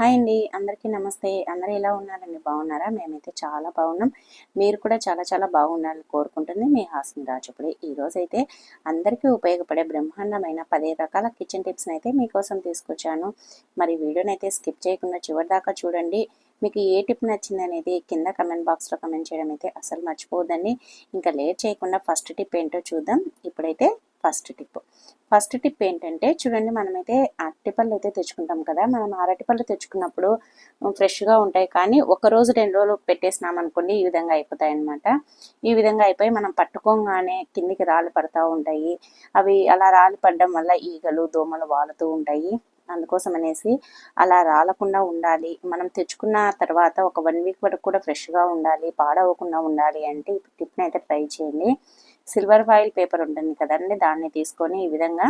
Hi అండి. అందరికీ నమస్తే. అందరూ ఎలా ఉన్నారండి బాగున్నారా? మేమైతే చాలా బాగున్నాం. మీరు కూడా చాలా చాలా బాగుండాలని కోరుకుంటుంది మీ హాసన్ రాజుపుడి ఈరోజు అయితే అందరికీ ఉపయోగపడే బ్రహ్మాండమైన పదే రకాల కిచెన్ టిప్స్ని అయితే మీకోసం తీసుకొచ్చాను. మరి వీడియోని అయితే స్కిప్ చేయకుండా చివరి దాకా చూడండి. మీకు ఏ టిప్ నచ్చింది అనేది కింద కమెంట్ బాక్స్లో కమెంట్ చేయడం అయితే అసలు మర్చిపోవద్దండి. ఇంకా లేట్ చేయకుండా ఫస్ట్ టిప్ ఏంటో చూద్దాం. ఇప్పుడైతే ఫస్ట్ టిప్. ఫస్ట్ టిప్ ఏంటంటే చూడండి మనమైతే అరటిపళ్ళు అయితే తెచ్చుకుంటాం కదా మనం అరటిపళ్ళు తెచ్చుకున్నప్పుడు ఫ్రెష్గా ఉంటాయి కానీ ఒక రోజు రెండు రోజులు పెట్టేసినాం అనుకోండి ఈ విధంగా అయిపోతాయి అనమాట ఈ విధంగా అయిపోయి మనం పట్టుకోగానే కిందికి రాళ్ళు పడతా ఉంటాయి. అవి అలా రాళ్ళు పడడం వల్ల ఈగలు దోమలు వాలుతూ ఉంటాయి. అందుకోసం అనేసి అలా రాలకుండా ఉండాలి. మనం తెచ్చుకున్న తర్వాత ఒక వన్ వీక్ వరకు కూడా ఫ్రెష్గా ఉండాలి పాడవకుండా ఉండాలి అంటే టిప్ని అయితే ట్రై చేయండి. సిల్వర్ ఫాయిల్ పేపర్ ఉంటుంది కదండి దాన్ని తీసుకొని ఈ విధంగా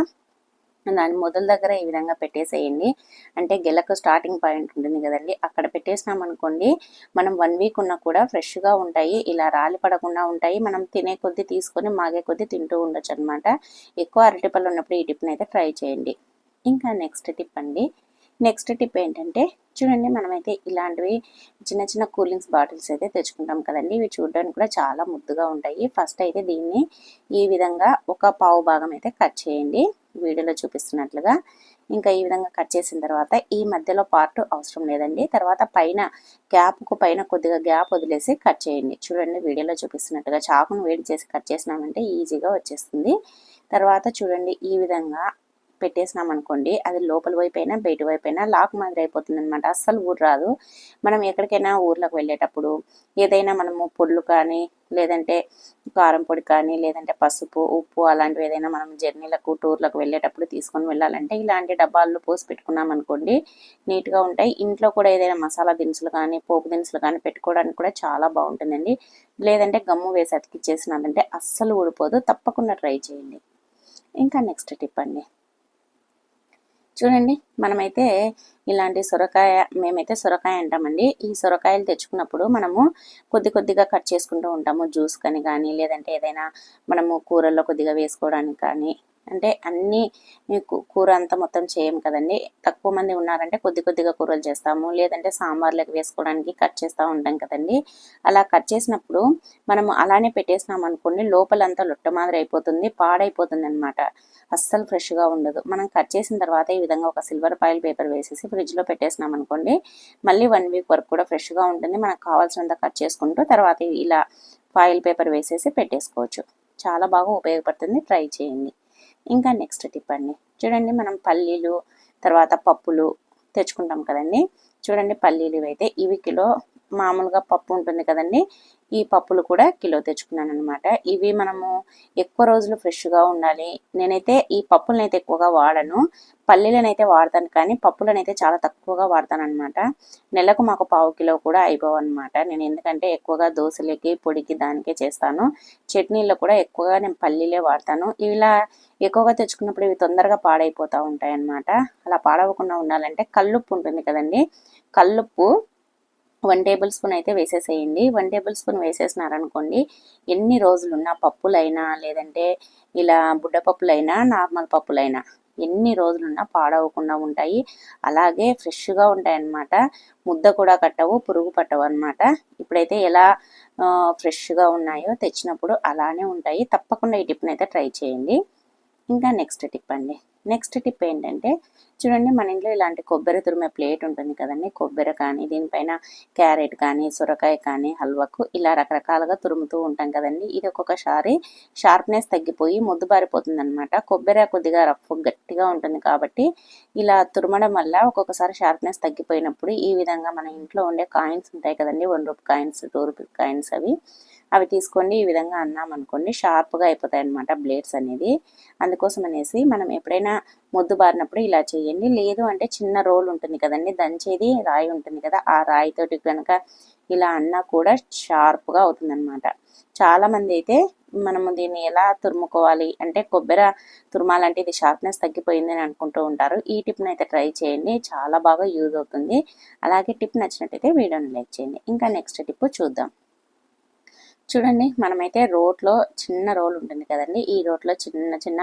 దాని మొదల దగ్గర ఈ విధంగా పెట్టేసేయండి. అంటే గెలకు స్టార్టింగ్ పాయింట్ ఉంటుంది కదండి అక్కడ పెట్టేసినాం అనుకోండి మనం వన్ వీక్ ఉన్నా కూడా ఫ్రెష్గా ఉంటాయి ఇలా రాలి పడకుండా ఉంటాయి మనం తినే కొద్దీ తీసుకొని మాగే కొద్దీ తింటూ ఉండొచ్చు అనమాట ఎక్కువ అరటిపళ్ళు ఉన్నప్పుడు ఈ టిప్ని అయితే ట్రై చేయండి. ఇంకా నెక్స్ట్ టిప్ అండి నెక్స్ట్ టిప్ ఏంటంటే చూడండి మనమైతే ఇలాంటివి చిన్న చిన్న కూలింగ్స్ బాటిల్స్ అయితే తెచ్చుకుంటాం కదండి. ఇవి చూడడానికి కూడా చాలా ముద్దుగా ఉంటాయి. ఫస్ట్ అయితే దీన్ని ఈ విధంగా ఒక పావు భాగం అయితే కట్ చేయండి. వీడియోలో చూపిస్తున్నట్లుగా. ఇంకా ఈ విధంగా కట్ చేసిన తర్వాత ఈ మధ్యలో పార్ట్ అవసరం లేదండి. తర్వాత పైన గ్యాప్కు పైన కొద్దిగా గ్యాప్ వదిలేసి కట్ చేయండి. చూడండి వీడియోలో చూపిస్తున్నట్టుగా చాకును వేడి చేసి కట్ చేసినామంటే ఈజీగా వచ్చేస్తుంది. తర్వాత చూడండి ఈ విధంగా పెట్టేసినాం అనుకోండి అది లోపల వైపు అయినా బయట వైపు అయినా లాక్ మాదిరి అయిపోతుంది అనమాట అస్సలు ఊరు రాదు. మనం ఎక్కడికైనా ఊర్లోకి వెళ్ళేటప్పుడు ఏదైనా మనము పొడులు కానీ లేదంటే కారం పొడి కానీ లేదంటే పసుపు ఉప్పు అలాంటివి ఏదైనా మనం జర్నీలకు టూర్లకు వెళ్ళేటప్పుడు తీసుకొని వెళ్ళాలంటే ఇలాంటి డబ్బాల్లో పోసి పెట్టుకున్నాం అనుకోండి నీట్గా ఉంటాయి. ఇంట్లో కూడా ఏదైనా మసాలా దినుసులు కానీ పోపు దినుసులు కానీ పెట్టుకోవడానికి కూడా చాలా బాగుంటుందండి. లేదంటే గమ్ము వేసి అతికిచ్చేసినామంటే అస్సలు ఊడిపోదు. తప్పకుండా ట్రై చేయండి. ఇంకా నెక్స్ట్ టిప్ అండి. చూడండి మనమైతే ఇలాంటి సొరకాయ మేమైతే సొరకాయ అంటామండి. ఈ సొరకాయలు తెచ్చుకున్నప్పుడు మనము కొద్ది కొద్దిగా కట్ చేసుకుంటూ ఉంటాము. జ్యూస్ కానీ కానీ లేదంటే ఏదైనా మనము కూరల్లో కొద్దిగా వేసుకోవడానికి కానీ అంటే అన్ని కూర అంతా మొత్తం చేయం కదండి. తక్కువ మంది ఉన్నారంటే కొద్ది కొద్దిగా కూరలు చేస్తాము. లేదంటే సాంబార్లకు వేసుకోవడానికి కట్ చేస్తూ ఉంటాం కదండి. అలా కట్ చేసినప్పుడు మనము అలానే పెట్టేసినాం అనుకోండి లోపలంతా లొట్ట మాదిరి అయిపోతుంది పాడైపోతుంది అనమాట అస్సలు ఫ్రెష్గా ఉండదు. మనం కట్ చేసిన తర్వాత ఈ విధంగా ఒక సిల్వర్ పాయిల్ పేపర్ వేసేసి ఫ్రిడ్జ్లో పెట్టేసినాం అనుకోండి మళ్ళీ వన్ వీక్ వరకు కూడా ఫ్రెష్గా ఉంటుంది. మనకు కావాల్సినంత కట్ చేసుకుంటూ తర్వాత ఇలా ఫాయిల్ పేపర్ వేసేసి పెట్టేసుకోవచ్చు. చాలా బాగా ఉపయోగపడుతుంది. ట్రై చేయండి. ఇంకా నెక్స్ట్ టిప్ అండి. చూడండి మనం పల్లీలు తర్వాత పప్పులు తెచ్చుకుంటాం కదండి. చూడండి పల్లీలు అయితే ఇవి కిలో మామూలుగా పప్పు ఉంటుంది కదండి. ఈ పప్పులు కూడా కిలో తెచ్చుకున్నాను అనమాట ఇవి మనము ఎక్కువ రోజులు ఫ్రెష్గా ఉండాలి. నేనైతే ఈ పప్పులను అయితే ఎక్కువగా వాడను. పల్లీలనైతే వాడతాను కానీ పప్పులనైతే చాలా తక్కువగా వాడతాను అనమాట నెలకు మాకు పావు కిలో కూడా అయిపోవు అనమాట నేను ఎందుకంటే ఎక్కువగా దోశలకి పొడికి దానికే చేస్తాను. చట్నీలో కూడా ఎక్కువగా నేను పల్లీలే వాడతాను. ఇలా ఎక్కువగా తెచ్చుకున్నప్పుడు ఇవి తొందరగా పాడైపోతూ ఉంటాయి అన్నమాట అలా పాడవకుండా ఉండాలంటే కల్లుప్పు ఉంటుంది కదండి. కల్లుప్పు వన్ టేబుల్ స్పూన్ అయితే వేసేసేయండి. వన్ టేబుల్ స్పూన్ వేసేసినారనుకోండి ఎన్ని రోజులున్నా పప్పులైనా లేదంటే ఇలా బుడ్డపప్పులైనా నార్మల్ పప్పులైనా ఎన్ని రోజులున్నా పాడవకుండా ఉంటాయి. అలాగే ఫ్రెష్గా ఉంటాయి అన్నమాట ముద్ద కూడా కట్టవు పురుగు పట్టవు అనమాట ఇప్పుడైతే ఎలా ఫ్రెష్గా ఉన్నాయో తెచ్చినప్పుడు అలానే ఉంటాయి. తప్పకుండా ఈ టిప్ని అయితే ట్రై చేయండి. ఇంకా నెక్స్ట్ టిప్ అండి. నెక్స్ట్ టిప్ ఏంటంటే చూడండి మన ఇంట్లో ఇలాంటి కొబ్బరి తురిమే ప్లేట్ ఉంటుంది కదండి. కొబ్బరి కానీ దీనిపైన క్యారెట్ కానీ సొరకాయ కానీ హల్వాకు ఇలా రకరకాలుగా తురుముతూ ఉంటాం కదండి. ఇది ఒక్కొక్కసారి షార్ప్నెస్ తగ్గిపోయి ముద్దుబారిపోతుంది అనమాట కొబ్బరి కొద్దిగా రఫ్ గట్టిగా ఉంటుంది కాబట్టి ఇలా తురమడం వల్ల ఒక్కొక్కసారి షార్ప్నెస్ తగ్గిపోయినప్పుడు ఈ విధంగా మన ఇంట్లో ఉండే కాయిన్స్ ఉంటాయి కదండి. One rupee coins two rupee coins అవి అవి తీసుకోండి ఈ విధంగా అన్నాం అనుకోండి షార్ప్గా అయిపోతాయి అనమాట బ్లేడ్స్ అనేది అందుకోసం అనేసి మనం ఎప్పుడైనా మొద్దు బారినప్పుడు ఇలా చేయండి. లేదు అంటే చిన్న రోల్ ఉంటుంది కదండి దంచేది రాయి ఉంటుంది కదా ఆ రాయితోటి కనుక ఇలా అన్నా కూడా షార్ప్గా అవుతుంది అనమాట చాలామంది అయితే మనము దీన్ని ఎలా తురుముకోవాలి అంటే కొబ్బరి తురుమాలంటే ఇది షార్ప్నెస్ తగ్గిపోయింది అని అనుకుంటూ ఉంటారు. ఈ టిప్ని అయితే ట్రై చేయండి చాలా బాగా యూజ్ అవుతుంది. అలాగే టిప్ నచ్చినట్టయితే వీడియోని లైక్ చేయండి. ఇంకా నెక్స్ట్ టిప్ చూద్దాం. చూడండి మనమైతే రోట్లో చిన్న రోల్ ఉంటుంది కదండి. ఈ రోట్లో చిన్న చిన్న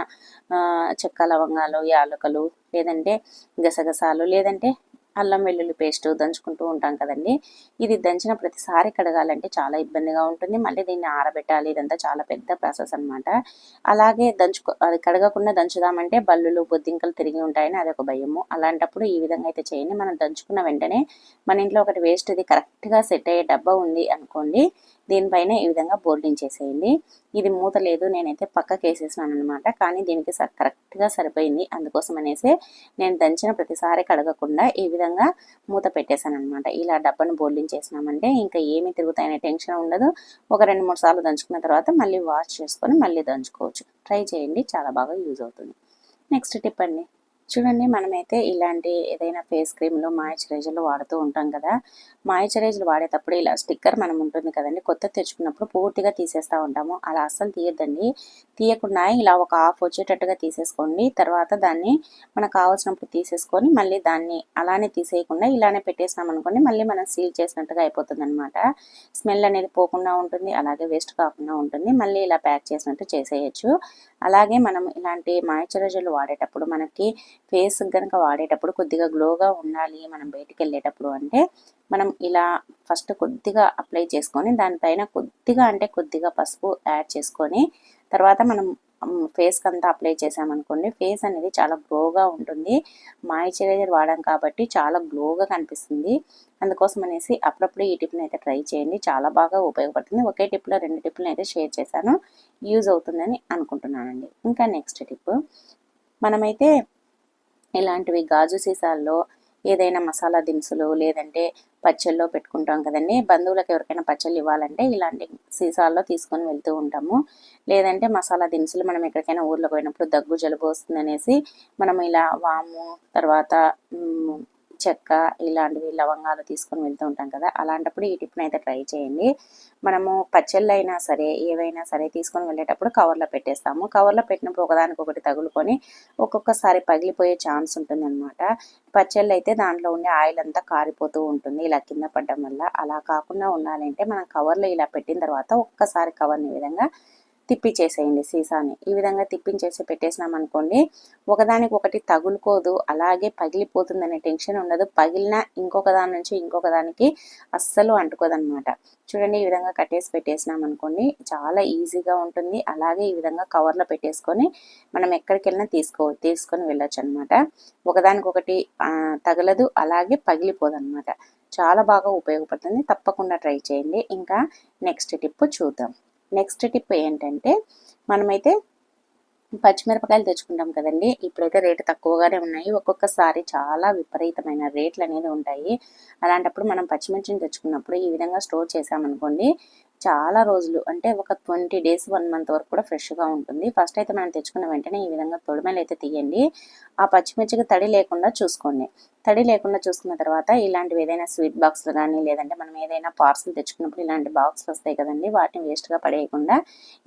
చెక్క లవంగాలు యాలకలు లేదంటే గసగసాలు లేదంటే అల్లం వెల్లుల్లి పేస్ట్ దంచుకుంటూ ఉంటాం కదండి. ఇది దంచిన ప్రతిసారి కడగాలంటే చాలా ఇబ్బందిగా ఉంటుంది. మళ్ళీ దీన్ని ఆరబెట్టాలి. ఇదంతా చాలా పెద్ద ప్రాసెస్ అనమాట అలాగే దంచుకో అది కడగకుండా దంచుదామంటే బల్లులు బొద్దింకలు తిరిగి ఉంటాయని అదొక భయము. అలాంటప్పుడు ఈ విధంగా అయితే చేయండి. మనం దంచుకున్న వెంటనే మన ఇంట్లో ఒకటి వేస్ట్ ఇది కరెక్ట్గా సెట్ అయ్యే డబ్బా ఉంది అనుకోండి దీనిపైన ఈ విధంగా బోర్డింగ్ చేసేయండి ఇది మూత లేదు నేనైతే పక్కకి వేసేసినాను అనమాట కానీ దీనికి కరెక్ట్గా సరిపోయింది. అందుకోసం అనేసి నేను దంచిన ప్రతిసారి కడగకుండా ఈ విధంగా మూత పెట్టేశాను అనమాట ఇలా డబ్బాను బోర్డింగ్ చేసినామంటే ఇంకా ఏమీ తిరుగుతాయనే టెన్షన్ ఉండదు. ఒక రెండు మూడు సార్లు దంచుకున్న తర్వాత మళ్ళీ వాష్ చేసుకొని మళ్ళీ దంచుకోవచ్చు. ట్రై చేయండి చాలా బాగా యూజ్ అవుతుంది. నెక్స్ట్ టిప్ అండి. చూడండి మనమైతే ఇలాంటి ఏదైనా ఫేస్ క్రీమ్లు మాయిశ్చరైజర్లు వాడుతూ ఉంటాం కదా. మాయిశ్చరైజర్ వాడేటప్పుడు ఇలా స్టిక్కర్ మనం ఉంటుంది కదండి కొత్త తెచ్చుకున్నప్పుడు పూర్తిగా తీసేస్తూ ఉంటాము. అలా అస్సలు తీయద్దండి. తీయకుండా ఇలా ఒక హాఫ్ వచ్చేటట్టుగా తీసేసుకోండి. తర్వాత దాన్ని మనకు కావాల్సినప్పుడు తీసేసుకొని మళ్ళీ దాన్ని అలానే తీసేయకుండా ఇలానే పెట్టేసినాం అనుకోండి మళ్ళీ మనం సీల్ చేసినట్టుగా అయిపోతుంది అనమాట స్మెల్ అనేది పోకుండా ఉంటుంది అలాగే వేస్ట్ కాకుండా ఉంటుంది. మళ్ళీ ఇలా ప్యాక్ చేసినట్టు చేసేయచ్చు. అలాగే మనం ఇలాంటి మాయిశ్చరైజర్లు వాడేటప్పుడు మనకి ఫేస్ కనుక వాడేటప్పుడు కొద్దిగా గ్లోగా ఉండాలి మనం బయటికి వెళ్ళేటప్పుడు అంటే మనం ఇలా ఫస్ట్ కొద్దిగా అప్లై చేసుకొని దానిపైన కొద్దిగా అంటే కొద్దిగా పసుపు యాడ్ చేసుకొని తర్వాత మనం ఫేస్కి అంతా అప్లై చేసామనుకోండి ఫేస్ అనేది చాలా గ్లోగా ఉంటుంది. మాయిశ్చరైజర్ వాడాం కాబట్టి చాలా గ్లోగా కనిపిస్తుంది. అందుకోసం అనేసి అప్పుడప్పుడు ఈ టిప్ని అయితే ట్రై చేయండి. చాలా బాగా ఉపయోగపడుతుంది. ఒకే టిప్లో రెండు టిప్లను అయితే షేర్ చేశాను. యూజ్ అవుతుందని అనుకుంటున్నానండి. ఇంకా నెక్స్ట్ టిప్ మనమైతే ఇలాంటివి గాజు సీసాల్లో ఏదైనా మసాలా దినుసులు లేదంటే పచ్చళ్ళలో పెట్టుకుంటాం కదండి. బంధువులకు ఎవరికైనా పచ్చళ్ళు ఇవ్వాలంటే ఇలాంటి సీసాల్లో తీసుకొని వెళ్తూ ఉంటాము. లేదంటే మసాలా దినుసులు మనం ఎక్కడికైనా ఊర్లో పోయినప్పుడు దగ్గు జలుబు వస్తుందనేసి మనం ఇలా వాము తర్వాత చెక్క ఇలాంటివి లవంగాలు తీసుకొని వెళ్తూ ఉంటాం కదా అలాంటప్పుడు ఈ టిప్ని అయితే ట్రై చేయండి. మనము పచ్చళ్ళు అయినా సరే ఏవైనా సరే తీసుకొని వెళ్ళేటప్పుడు కవర్లో పెట్టేస్తాము. కవర్లో పెట్టినప్పుడు ఒకదానికొకటి తగులుకొని ఒక్కొక్కసారి పగిలిపోయే ఛాన్స్ ఉంటుందన్నమాట. పచ్చళ్ళు అయితే దాంట్లో ఉండే ఆయిల్ అంతా కారిపోతూ ఉంటుంది ఇలా కింద పడడం వల్ల. అలా కాకుండా ఉండాలంటే మనం కవర్లో ఇలా పెట్టిన తర్వాత ఒక్కసారి కవర్ని విధంగా తిప్పిచేసేయండి సీసాని. ఈ విధంగా తిప్పించేసి పెట్టేసినాం అనుకోండి ఒకదానికి ఒకటి తగులుకోదు అలాగే పగిలిపోతుందనే టెన్షన్ ఉండదు. పగిలిన ఇంకొక దాని నుంచి ఇంకొక దానికి అస్సలు అంటుకోదనమాట చూడండి ఈ విధంగా కట్టేసి పెట్టేసినాం అనుకోండి చాలా ఈజీగా ఉంటుంది. అలాగే ఈ విధంగా కవర్లో పెట్టేసుకొని మనం ఎక్కడికి వెళ్ళినా తీసుకో తీసుకొని వెళ్ళొచ్చు అనమాట ఒకదానికొకటి తగలదు అలాగే పగిలిపోదు అనమాట చాలా బాగా ఉపయోగపడుతుంది. తప్పకుండా ట్రై చేయండి. ఇంకా నెక్స్ట్ టిప్ చూద్దాం. నెక్స్ట్ టిప్ ఏంటంటే మనమైతే పచ్చిమిరపకాయలు తెచ్చుకుంటాం కదండి. ఇప్పుడైతే రేటు తక్కువగానే ఉన్నాయి. ఒక్కొక్కసారి చాలా విపరీతమైన రేట్లు అనేది ఉంటాయి. అలాంటప్పుడు మనం పచ్చిమిర్చిని తెచ్చుకున్నప్పుడు ఈ విధంగా స్టోర్ చేసామనుకోండి చాలా రోజులు అంటే ఒక ట్వంటీ డేస్ వన్ మంత్ వరకు కూడా ఫ్రెష్గా ఉంటుంది. ఫస్ట్ అయితే మనం తెచ్చుకున్న వెంటనే ఈ విధంగా తొడిమేలు అయితే తీయండి. ఆ పచ్చిమిర్చికి తడి లేకుండా చూసుకోండి. తడి లేకుండా చూసుకున్న తర్వాత ఇలాంటివి ఏదైనా స్వీట్ బాక్స్లు కానీ లేదంటే మనం ఏదైనా పార్సల్ తెచ్చుకున్నప్పుడు ఇలాంటి బాక్స్లు వస్తాయి కదండి వాటిని వేస్ట్గా పడేయకుండా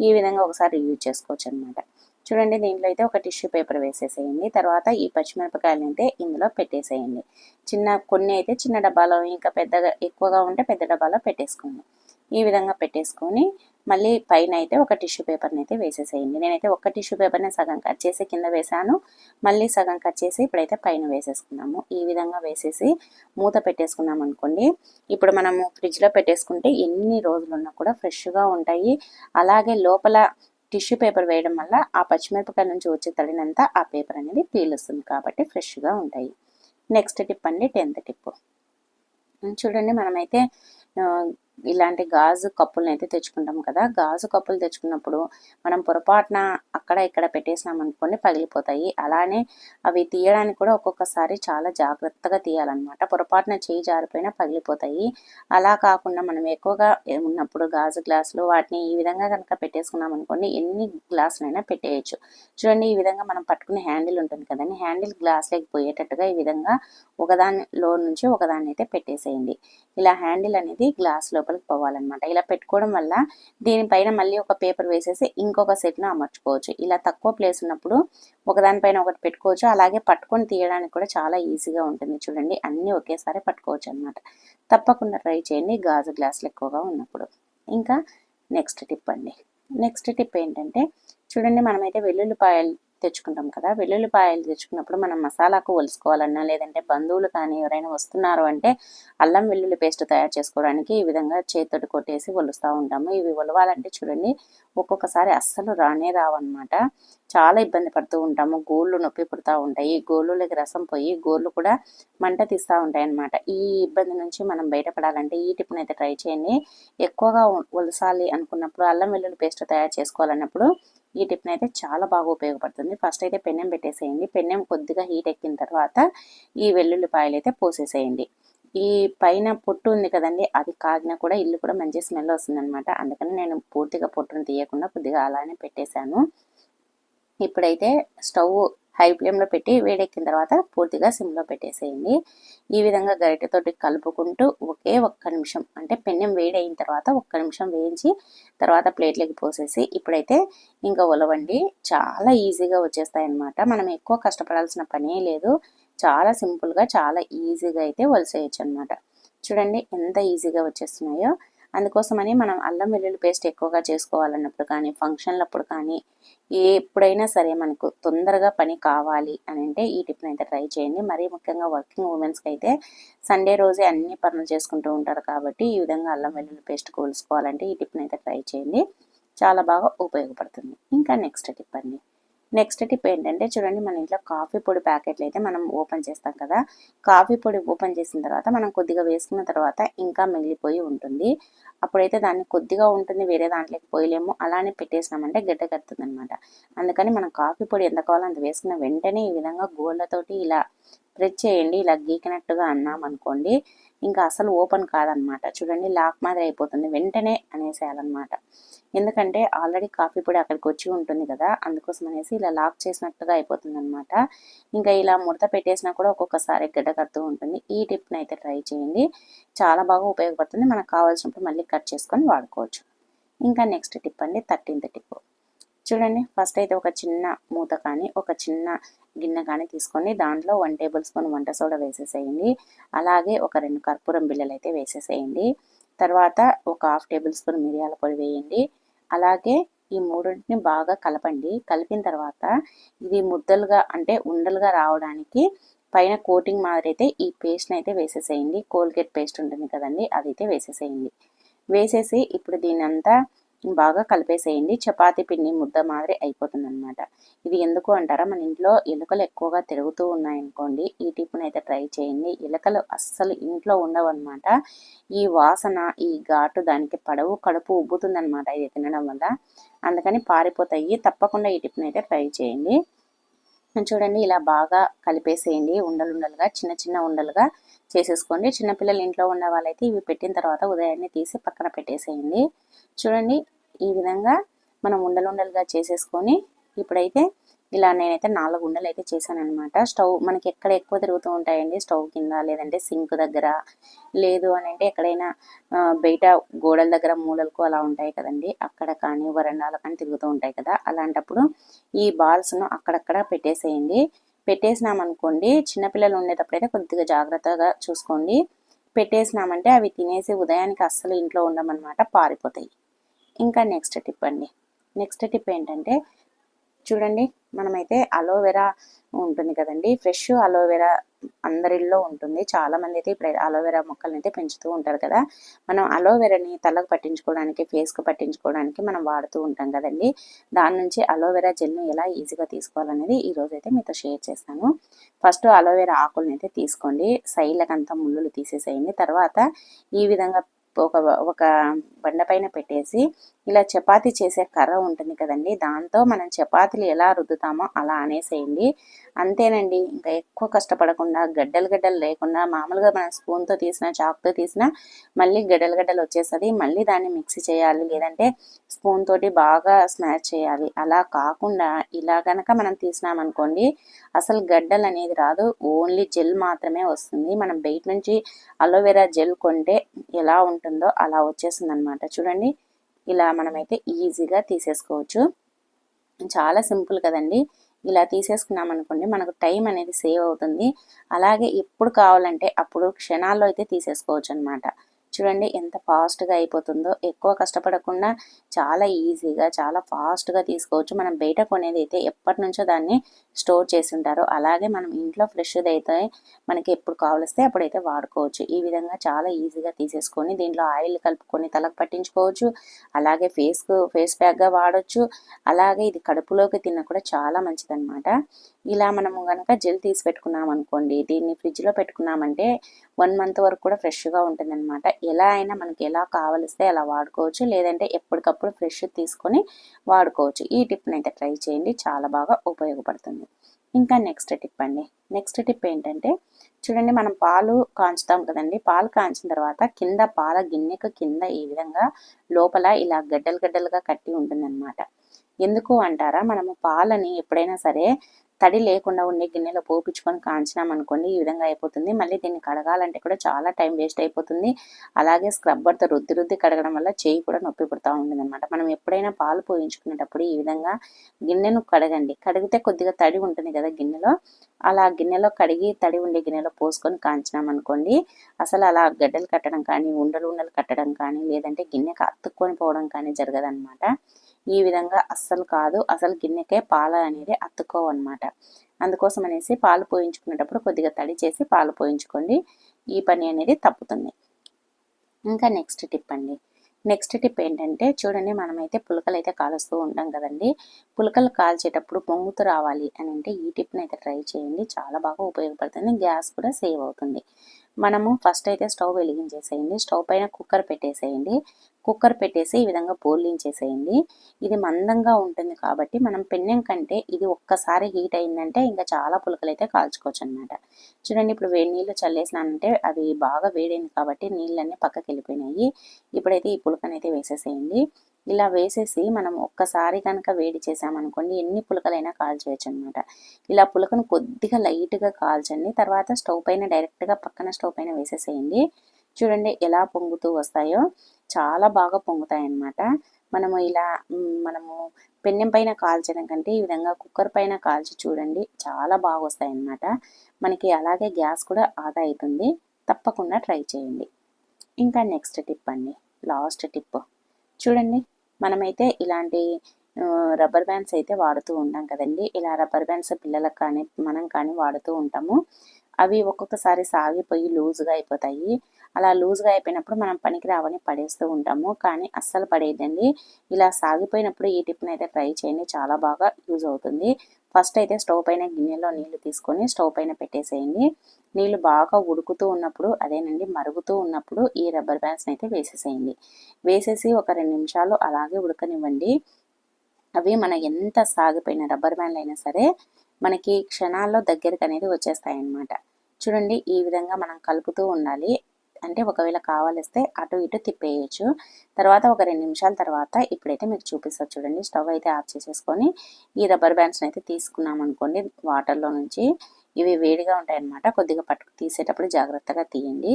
ఈ విధంగా ఒకసారి యూజ్ చేసుకోవచ్చు అనమాట చూడండి దీంట్లో అయితే ఒక టిష్యూ పేపర్ వేసేసేయండి. తర్వాత ఈ పచ్చిమిరపకాయలు అయితే ఇందులో పెట్టేసేయండి. చిన్న కొన్ని అయితే చిన్న డబ్బాలో ఇంకా పెద్దగా ఎక్కువగా ఉంటే పెద్ద డబ్బాలో పెట్టేసుకోండి. ఈ విధంగా పెట్టేసుకొని మళ్ళీ పైన అయితే ఒక టిష్యూ పేపర్ని అయితే వేసేసేయండి. నేనైతే ఒక టిష్యూ పేపర్ని సగం కట్ చేసి కింద వేసాను మళ్ళీ సగం కట్ చేసి ఇప్పుడైతే పైన వేసేసుకున్నాము ఈ విధంగా వేసేసి మూత పెట్టేసుకున్నాం అనుకోండి. ఇప్పుడు మనము ఫ్రిడ్జ్లో పెట్టేసుకుంటే ఎన్ని రోజులు ఉన్నా కూడా ఫ్రెష్గా ఉంటాయి. అలాగే లోపల టిష్యూ పేపర్ వేయడం వల్ల ఆ పచ్చిమిరపకాయ నుంచి వచ్చే తడినంతా ఆ పేపర్ అనేది పీలుస్తుంది కాబట్టి ఫ్రెష్గా ఉంటాయి. నెక్స్ట్ టిప్ అండి టెన్త్ టిప్. చూడండి మనమైతే ఇలాంటి గాజు కప్పులను అయితే తెచ్చుకుంటాం కదా. గాజు కప్పులు తెచ్చుకున్నప్పుడు మనం పొరపాటున అక్కడ ఇక్కడ పెట్టేసినాం పగిలిపోతాయి. అలానే అవి తీయడానికి కూడా ఒక్కొక్కసారి చాలా జాగ్రత్తగా తీయాలన్నమాట. పొరపాటున చేయి జారిపోయినా పగిలిపోతాయి. అలా కాకుండా మనం ఎక్కువగా ఉన్నప్పుడు గాజు గ్లాసులు వాటిని ఈ విధంగా కనుక పెట్టేసుకున్నాం అనుకోండి ఎన్ని గ్లాసులైనా పెట్టేయచ్చు. చూడండి ఈ విధంగా మనం పట్టుకునే హ్యాండిల్ ఉంటుంది కదండి. హ్యాండిల్ గ్లాసులకు పోయేటట్టుగా ఈ విధంగా ఒకదానిలో నుంచి ఒకదాన్ని అయితే పెట్టేసేయండి. ఇలా హ్యాండిల్ అనేది గ్లాసులో లోపలికి పోవాలన్నమాట. ఇలా పెట్టుకోవడం వల్ల దీనిపైన మళ్ళీ ఒక పేపర్ వేసేసి ఇంకొక సెట్ను అమర్చుకోవచ్చు. ఇలా తక్కువ ప్లేస్ ఉన్నప్పుడు ఒకదానిపైన ఒకటి పెట్టుకోవచ్చు. అలాగే పట్టుకొని తీయడానికి కూడా చాలా ఈజీగా ఉంటుంది. చూడండి అన్నీ ఒకేసారి పట్టుకోవచ్చు అనమాట తప్పకుండా ట్రై చేయండి. గాజు గ్లాసులు ఎక్కువగా ఉన్నప్పుడు. ఇంకా నెక్స్ట్ టిప్ అండి. నెక్స్ట్ టిప్ ఏంటంటే చూడండి మనమైతే వెల్లుల్లిపాయలు తెచ్చుకుంటాం కదా. వెల్లుల్లిపాయలు తెచ్చుకున్నప్పుడు మనం మసాలాకు ఒలుసుకోవాలన్నా లేదంటే బంధువులు కానీ ఎవరైనా వస్తున్నారు అంటే అల్లం వెల్లుల్లి పేస్ట్ తయారు చేసుకోవడానికి ఈ విధంగా చేతితోటి కొట్టేసి ఒలుస్తూ ఉంటాము. ఇవి ఒలవాలంటే చూడండి ఒక్కొక్కసారి అస్సలు రానే రావన్నమాట. చాలా ఇబ్బంది పడుతూ ఉంటాము. గోళ్ళు నొప్పి పుడుతూ ఉంటాయి. గోళ్ళకి రసం పోయి గోళ్ళు కూడా మంట తీస్తూ ఉంటాయి అన్నమాట ఈ ఇబ్బంది నుంచి మనం బయటపడాలంటే ఈ టిప్ని అయితే ట్రై చేయండి. ఎక్కువగా ఒలసాలి అనుకున్నప్పుడు అల్లం వెల్లుల్లి పేస్ట్ తయారు చేసుకోవాలన్నప్పుడు ఈ టిప్ని అయితే చాలా బాగా ఉపయోగపడుతుంది. ఫస్ట్ అయితే పెన్నెం పెట్టేసేయండి. పెన్నెం కొద్దిగా హీట్ ఎక్కిన తర్వాత ఈ వెల్లుల్లిపాయలు అయితే పోసేసేయండి. ఈ పైన పొట్టు ఉంది కదండి అది కాగినా కూడా ఇల్లు కూడా మంచి స్మెల్ వస్తుందన్నమాట. అందుకని నేను పూర్తిగా పొట్టును తీయకుండా కొద్దిగా అలానే పెట్టేశాను. ఇప్పుడైతే స్టవ్ హై ఫ్లేమ్లో పెట్టి వేడెక్కిన తర్వాత పూర్తిగా సిమ్లో పెట్టేసేయండి. ఈ విధంగా గరిటెతోటి కలుపుకుంటూ ఒకే ఒక్క నిమిషం అంటే పెన్నెం వేడి అయిన తర్వాత ఒక్క నిమిషం వేయించి తర్వాత ప్లేట్లోకి పోసేసి ఇప్పుడైతే ఇంకా ఉలవండి. చాలా ఈజీగా వచ్చేస్తాయి అన్నమాట మనం ఎక్కువ కష్టపడాల్సిన పనే లేదు. చాలా సింపుల్గా చాలా ఈజీగా అయితే వలసేయచ్చు అనమాట చూడండి ఎంత ఈజీగా వచ్చేస్తున్నాయో. అందుకోసమని మనం అల్లం వెల్లుల్లి పేస్ట్ ఎక్కువగా చేసుకోవాలన్నప్పుడు కానీ ఫంక్షన్లప్పుడు కానీ ఎప్పుడైనా సరే మనకు తొందరగా పని కావాలి అని అంటే ఈ టిప్ని అయితే ట్రై చేయండి. మరీ ముఖ్యంగా వర్కింగ్ ఉమెన్స్కి అయితే సండే రోజే అన్ని పనులు చేసుకుంటూ ఉంటారు కాబట్టి ఈ విధంగా అల్లం వెల్లుల్లి పేస్ట్ కోల్చుకోవాలంటే ఈ టిప్ని అయితే ట్రై చేయండి. చాలా బాగా ఉపయోగపడుతుంది. ఇంకా నెక్స్ట్ టిప్ అండి. నెక్స్ట్ టిప్ ఏంటంటే చూడండి మన ఇంట్లో కాఫీ పొడి ప్యాకెట్లు అయితే మనం ఓపెన్ చేస్తాం కదా. కాఫీ పొడి ఓపెన్ చేసిన తర్వాత మనం కొద్దిగా వేసుకున్న తర్వాత ఇంకా మిగిలిపోయి ఉంటుంది. అప్పుడైతే దాన్ని కొద్దిగా ఉంటుంది వేరే దాంట్లోకి పోయలేము. అలానే పెట్టేసినామంటే గడ్డ కడుతుంది అనమాట అందుకని మనం కాఫీ పొడి ఎంత కావాలో అంత వేసుకున్న వెంటనే ఈ విధంగా గోళ్ళతోటి ఇలా ప్రెస్ చేయండి ఇలా గీకినట్టుగా అన్నాం అనుకోండి ఇంకా అసలు ఓపెన్ కాదనమాట. చూడండి లాక్ మాదిరి అయిపోతుంది. వెంటనే అనేసేయాలన్నమాట. ఎందుకంటే ఆల్రెడీ కాఫీ పొడి అక్కడికి వచ్చి ఉంటుంది కదా అందుకోసం అనేసి ఇలా లాక్ చేసినట్టుగా అయిపోతుంది అనమాట ఇంకా ఇలా ముడత పెట్టేసినా కూడా ఒక్కొక్కసారి గడ్డ కడుతూ ఉంటుంది. ఈ టిప్ని అయితే ట్రై చేయండి. చాలా బాగా ఉపయోగపడుతుంది. మనకు కావాల్సినప్పుడు మళ్ళీ కట్ చేసుకొని వాడుకోవచ్చు. ఇంకా నెక్స్ట్ టిప్ అండి థర్టీన్త్ టిప్. చూడండి. ఫస్ట్ అయితే ఒక చిన్న మూత కానీ ఒక చిన్న గిన్నె కానీ తీసుకొని దాంట్లో వన్ టేబుల్ స్పూన్ వంట సోడా వేసేసేయండి. అలాగే ఒక రెండు కర్పూరం బిళ్ళలు అయితే వేసేసేయండి. తర్వాత ఒక హాఫ్ టేబుల్ స్పూన్ మిరియాల పొడి వేయండి. అలాగే ఈ మూడింటిని బాగా కలపండి. కలిపిన తర్వాత ఇది ముద్దలుగా అంటే ఉండలుగా రావడానికి పైన కోటింగ్ మాదిరి అయితే ఈ పేస్ట్ని అయితే వేసేసేయండి. కోల్గేట్ పేస్ట్ ఉంటుంది కదండి అదైతే వేసేసేయండి. వేసేసి ఇప్పుడు దీని అంతా బాగా కలిపేసేయండి. చపాతీ పిండి ముద్ద మాదిరి అయిపోతుంది అనమాట ఇది ఎందుకు అంటారా? మన ఇంట్లో ఎలుకలు ఎక్కువగా తిరుగుతూ ఉన్నాయనుకోండి ఈ టిప్ని అయితే ట్రై చేయండి. ఎలుకలు అస్సలు ఇంట్లో ఉండవన్నమాట. ఈ వాసన ఈ ఘాటు దానికి పడవు కడుపు ఉబ్బుతుందనమాట ఇది తినడం వల్ల. అందుకని పారిపోతాయి. తప్పకుండా ఈ టిప్ని అయితే ట్రై చేయండి. చూడండి ఇలా బాగా కలిపేసేయండి. ఉండలుండలుగా చిన్న చిన్న ఉండలుగా చేసేసుకోండి. చిన్నపిల్లలు ఇంట్లో ఉన్న వాళ్ళైతే ఇవి పెట్టిన తర్వాత ఉదయాన్నే తీసి పక్కన పెట్టేసేయండి. చూడండి ఈ విధంగా మనం ఉండలుండలుగా చేసేసుకొని ఇప్పుడైతే ఇలా నేనైతే నాలుగు ఉండలు అయితే చేశానమాట స్టవ్ మనకి ఎక్కడ ఎక్కువ తిరుగుతూ ఉంటాయండి? స్టవ్ కింద లేదంటే సింక్ దగ్గర. లేదు అని అంటే ఎక్కడైనా బయట గోడల దగ్గర మూలలకు అలా ఉంటాయి కదండి. అక్కడ కానీ వరండాలు కానీ తిరుగుతూ ఉంటాయి కదా. అలాంటప్పుడు ఈ బాల్స్ను అక్కడక్కడ పెట్టేసేయండి. పెట్టేసినామనుకోండి చిన్నపిల్లలు ఉండేటప్పుడైతే కొద్దిగా జాగ్రత్తగా చూసుకోండి. పెట్టేసినామంటే అవి తినేసి ఉదయానికి అస్సలు ఇంట్లో ఉండమన్నమాట పారిపోతాయి. ఇంకా నెక్స్ట్ టిప్ అండి నెక్స్ట్ టిప్ ఏంటంటే చూడండి మనమైతే అలోవెరా ఉంటుంది కదండి. ఫ్రెష్ అలోవెరా అందరిలో ఉంటుంది. చాలా మంది అయితే ఇప్పుడు అలోవెరా మొక్కలను అయితే పెంచుతూ ఉంటారు కదా. మనం అలోవెరాని తలకు పట్టించుకోవడానికి ఫేస్కు పట్టించుకోవడానికి మనం వాడుతూ ఉంటాం కదండి. దాని నుంచి అలోవెరా జెల్ని ఎలా ఈజీగా తీసుకోవాలనేది ఈరోజు అయితే మీతో షేర్ చేస్తాను. ఫస్ట్ అలోవెరా ఆకులను అయితే తీసుకోండి. సైడ్లకంతా ముళ్ళులు తీసేసేయండి. తర్వాత ఈ విధంగా ఒక ఒక బండ పైన పెట్టేసి ఇలా చపాతి చేసే కర్ర ఉంటుంది కదండి. దాంతో మనం చపాతీలు ఎలా రుద్దుతామో అలా అనేసేయండి. అంతేనండి. ఇంకా ఎక్కువ కష్టపడకుండా గడ్డలు గడ్డలు లేకుండా మామూలుగా మనం స్పూన్తో తీసిన చాక్తో తీసిన మళ్ళీ గడ్డలు గడ్డలు వచ్చేస్తుంది. మళ్ళీ దాన్ని మిక్సీ చేయాలి. లేదంటే స్పూన్ తోటి బాగా స్మాష్ చేయాలి. అలా కాకుండా ఇలా గనక మనం తీసినామనుకోండి అసలు గడ్డలు అనేది రాదు. ఓన్లీ జెల్ మాత్రమే వస్తుంది. మనం బయట నుంచి అలోవెరా జెల్ కొంటే ఎలా అలా వచ్చేసింది అనమాట చూడండి ఇలా మనమైతే ఈజీగా తీసేసుకోవచ్చు. చాలా సింపుల్ కదండి. ఇలా తీసేసుకున్నాం అనుకోండి మనకు టైం అనేది సేవ్ అవుతుంది. అలాగే ఎప్పుడు కావాలంటే అప్పుడు క్షణాల్లో అయితే తీసేసుకోవచ్చు అనమాట చూడండి ఎంత ఫాస్ట్గా అయిపోతుందో. ఎక్కువ కష్టపడకుండా చాలా ఈజీగా చాలా ఫాస్ట్గా తీసుకోవచ్చు. మనం బయట కొనేది అయితే ఎప్పటి నుంచో దాన్ని స్టోర్ చేసి ఉంటారో అలాగే మనం ఇంట్లో ఫ్రెష్ది అయితే మనకి ఎప్పుడు కావలిస్తే అప్పుడైతే వాడుకోవచ్చు. ఈ విధంగా చాలా ఈజీగా తీసేసుకొని దీంట్లో ఆయిల్ కలుపుకొని తలకు పట్టించుకోవచ్చు. అలాగే ఫేస్కు ఫేస్ ప్యాక్గా వాడచ్చు. అలాగే ఇది కడుపులోకి తిన్న కూడా చాలా మంచిదన్నమాట. ఇలా మనము కనుక జెల్ తీసి పెట్టుకున్నాం అనుకోండి దీన్ని ఫ్రిడ్జ్లో పెట్టుకున్నామంటే వన్ మంత్ వరకు కూడా ఫ్రెష్గా ఉంటుందన్నమాట. ఎలా అయినా మనకి ఎలా కావలిస్తే అలా వాడుకోవచ్చు. లేదంటే ఎప్పటికప్పుడు ఫ్రెష్ తీసుకొని వాడుకోవచ్చు. ఈ టిప్ని అయితే ట్రై చేయండి. చాలా బాగా ఉపయోగపడుతుంది. ఇంకా నెక్స్ట్ టిప్ అండి. నెక్స్ట్ టిప్ ఏంటంటే చూడండి మనం పాలు కాంచుతాం కదండి. పాలు కాంచిన తర్వాత కింద పాల గిన్నెకు కింద ఈ విధంగా లోపల ఇలా గడ్డలు గడ్డలుగా కట్టి ఉంటుందన్నమాట. ఎందుకు అంటారా? మనము పాలని ఎప్పుడైనా సరే తడి లేకుండా ఉండే గిన్నెలో పోపించుకొని కాంచినాం అనుకోండి ఈ విధంగా అయిపోతుంది. మళ్ళీ దీన్ని కడగాలంటే కూడా చాలా టైం వేస్ట్ అయిపోతుంది. అలాగే స్క్రబ్బర్తో రుద్ది రుద్ది కడగడం వల్ల చేయి కూడా నొప్పి పుడతా ఉంటుంది అనమాట మనం ఎప్పుడైనా పాలు పోయించుకునేటప్పుడు ఈ విధంగా గిన్నెను కడగండి. కడిగితే కొద్దిగా తడి ఉంటుంది కదా గిన్నెలో. అలా గిన్నెలో కడిగి తడి ఉండే గిన్నెలో పోసుకొని కాంచినాం అనుకోండి అసలు అలా గడ్డలు కట్టడం కానీ ఉండలు ఉండలు కట్టడం కానీ లేదంటే గిన్నెకి అతుక్కొని పోవడం కానీ జరగదనమాట ఈ విధంగా అస్సలు కాదు. అసలు గిన్నెకే పాలు అనేది అత్తుకోవన్నమాట. అందుకోసం అనేసి పాలు పోయించుకునేటప్పుడు కొద్దిగా తడి చేసి పాలు పోయించుకోండి. ఈ పని అనేది తప్పుతుంది. ఇంకా నెక్స్ట్ టిప్ అండి. నెక్స్ట్ టిప్ ఏంటంటే చూడండి మనమైతే పులకలు అయితే కాలుస్తూ ఉంటాం కదండి. పులకలు కాల్చేటప్పుడు పొంగుతూ రావాలి అని అంటే ఈ టిప్ని అయితే ట్రై చేయండి. చాలా బాగా ఉపయోగపడుతుంది. గ్యాస్ కూడా సేవ్ అవుతుంది. మనము ఫస్ట్ అయితే స్టవ్ వెలిగించేసేయండి. స్టవ్ పైన కుక్కర్ పెట్టేసేయండి. కుక్కర్ పెట్టేసి ఈ విధంగా బోర్లించేసేయండి ఇది మందంగా ఉంటుంది కాబట్టి మనం పెన్నెం కంటే ఇది ఒక్కసారి హీట్ అయిందంటే ఇంకా చాలా పులకలు అయితే కాల్చుకోవచ్చు అనమాట చూడండి ఇప్పుడు వేడి నీళ్ళు చల్లేసినానంటే అవి బాగా వేడైంది కాబట్టి నీళ్ళన్నీ పక్కకి వెళ్ళిపోయినాయి ఇప్పుడైతే ఈ పులకనైతే వేసేసేయండి. ఇలా వేసేసి మనం ఒక్కసారి కనుక వేడి చేసామనుకోండి ఎన్ని పులకలైనా కాల్చేయచ్చు అనమాట ఇలా పులకను కొద్దిగా లైట్గా కాల్చండి. తర్వాత స్టవ్ పైన డైరెక్ట్గా పక్కన స్టవ్ పైన వేసేసేయండి. చూడండి ఎలా పొంగుతూ వస్తాయో చాలా బాగా పొంగుతాయి అన్నమాట మనము ఇలా మనము పెన్నెం పైన కాల్చడం కంటే ఈ విధంగా కుక్కర్ పైన కాల్చి చూడండి చాలా బాగా వస్తాయి అన్నమాట మనకి అలాగే గ్యాస్ కూడా ఆదా అవుతుంది. తప్పకుండా ట్రై చేయండి. ఇంకా నెక్స్ట్ టిప్ అండి లాస్ట్ టిప్. చూడండి మనమైతే ఇలాంటి రబ్బర్ బ్యాండ్స్ అయితే వాడుతూ ఉంటాం కదండి. ఇలా రబ్బర్ బ్యాండ్స్ పిల్లలకు కానీ మనం కానీ వాడుతూ ఉంటాము. అవి ఒక్కొక్కసారి సాగిపోయి లూజ్గా అయిపోతాయి. అలా లూజ్గా అయిపోయినప్పుడు మనం పనికి రావని పడేస్తూ ఉంటాము. కానీ అస్సలు పడేయద్దండి. ఇలా సాగిపోయినప్పుడు ఈ టిప్ని అయితే ట్రై చేయండి. చాలా బాగా యూజ్ అవుతుంది. ఫస్ట్ అయితే స్టవ్ పైన గిన్నెలో నీళ్ళు తీసుకొని స్టవ్ పైన పెట్టేసేయండి. నీళ్ళు బాగా ఉడుకుతూ ఉన్నప్పుడు అదేనండి మరుగుతూ ఉన్నప్పుడు ఈ రబ్బర్ బ్యాండ్స్ని అయితే వేసేసేయండి. వేసేసి ఒక రెండు నిమిషాలు అలాగే ఉడకనివ్వండి. అవి మన ఎంత సాగిపోయిన రబ్బర్ బ్యాండ్లు అయినా సరే మనకి క్షణాల్లో దగ్గరికి అనేది వచ్చేస్తాయి అన్నమాట చూడండి ఈ విధంగా మనం కలుపుతూ ఉండాలి. అంటే ఒకవేళ కావాలిస్తే అటు ఇటు తిప్పేయచ్చు. తర్వాత ఒక రెండు నిమిషాల తర్వాత ఇప్పుడైతే మీకు చూపిస్తారు చూడండి. స్టవ్ అయితే ఆఫ్ చేసేసుకొని ఈ రబ్బర్ బ్యాండ్స్ని అయితే తీసుకున్నాం అనుకోండి వాటర్లో నుంచి. ఇవి వేడిగా ఉంటాయన్నమాట. కొద్దిగా పట్టుకు తీసేటప్పుడు జాగ్రత్తగా తీయండి.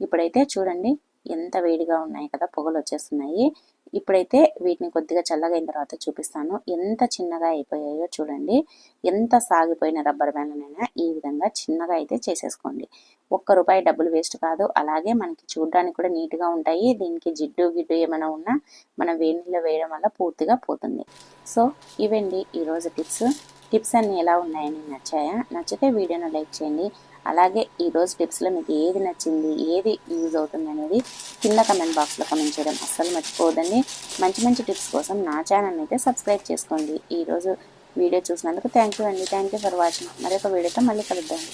ఇప్పుడైతే చూడండి ఎంత వేడిగా ఉన్నాయి కదా పొగలు వచ్చేస్తున్నాయి. ఇప్పుడైతే వీటిని కొద్దిగా చల్లగైన తర్వాత చూపిస్తాను. ఎంత చిన్నగా అయిపోయాయో చూడండి. ఎంత సాగిపోయిన రబ్బర్ బ్యాండ్లనైనా ఈ విధంగా చిన్నగా అయితే చేసేసుకోండి. ఒక్క రూపాయి డబ్బులు వేస్ట్ కాదు. అలాగే మనకి చూడడానికి కూడా నీట్గా ఉంటాయి. దీనికి జిడ్డు గిడ్డు ఏమైనా ఉన్నా మనం వేడిలో వేయడం వల్ల పూర్తిగా పోతుంది. సో ఇవండి ఈరోజు టిప్స్. టిప్స్ అన్నీ ఎలా ఉన్నాయని నచ్చాయా? నచ్చితే వీడియోను లైక్ చేయండి. అలాగే ఈరోజు టిప్స్లో మీకు ఏది నచ్చింది ఏది యూజ్ అవుతుంది అనేది కింద కమెంట్ బాక్స్లో కమెంట్ చేయడం అస్సలు మర్చిపోవద్దండి. మంచి మంచి టిప్స్ కోసం నా ఛానల్ అయితే సబ్స్క్రైబ్ చేసుకోండి. ఈరోజు వీడియో చూసినందుకు థ్యాంక్ యూ అండి. థ్యాంక్ యూ ఫర్ వాచింగ్ మరొక వీడియోతో మళ్ళీ కలుద్దాం.